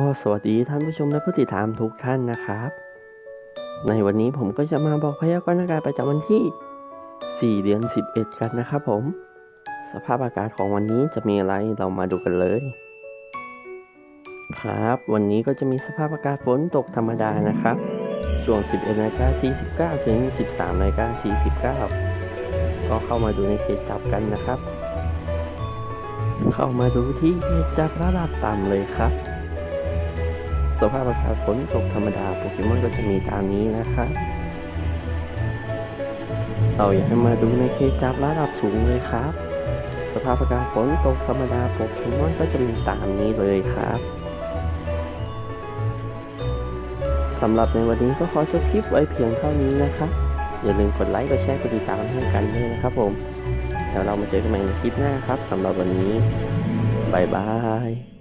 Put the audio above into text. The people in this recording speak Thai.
ก็สวัสดีท่านผู้ชมและผู้ติดตามทุกท่านนะครับ ในวันนี้ผมก็จะมาบอกพยากรณ์อากาศประจำวันที่ 4 เดือน 11 กันนะครับผม สภาพอากาศของวันนี้จะมีอะไรเรามาดูกันเลย ครับ วันนี้ก็จะมีสภาพอากาศฝนตกธรรมดานะครับ ช่วง 11นาฬิกา49 ถึง 13นาฬิกา49 ก็เข้ามาดูในเขตจับกันนะครับ เข้ามาดูที่เขตจับระดับต่ำเลยครับ ภาพอากาศฝนตกธรรมดาโปเกมอนก็จะมีตามนี้นะครับเราอยากให้มาดูในเขตจับระดับสูงเลยครับ สภาพอากาศฝนตกธรรมดาโปเกมอนก็จะมีตามนี้เลยครับสำหรับในวันนี้ก็ขอจบคลิปไว้เพียงเท่านี้นะครับ อย่าลืมกดไลค์ กดแชร์ กดติดตามให้กันด้วยนะครับผม แล้วเรามาเจอกันใหม่ในคลิปหน้าครับสำหรับวันนี้บายบาย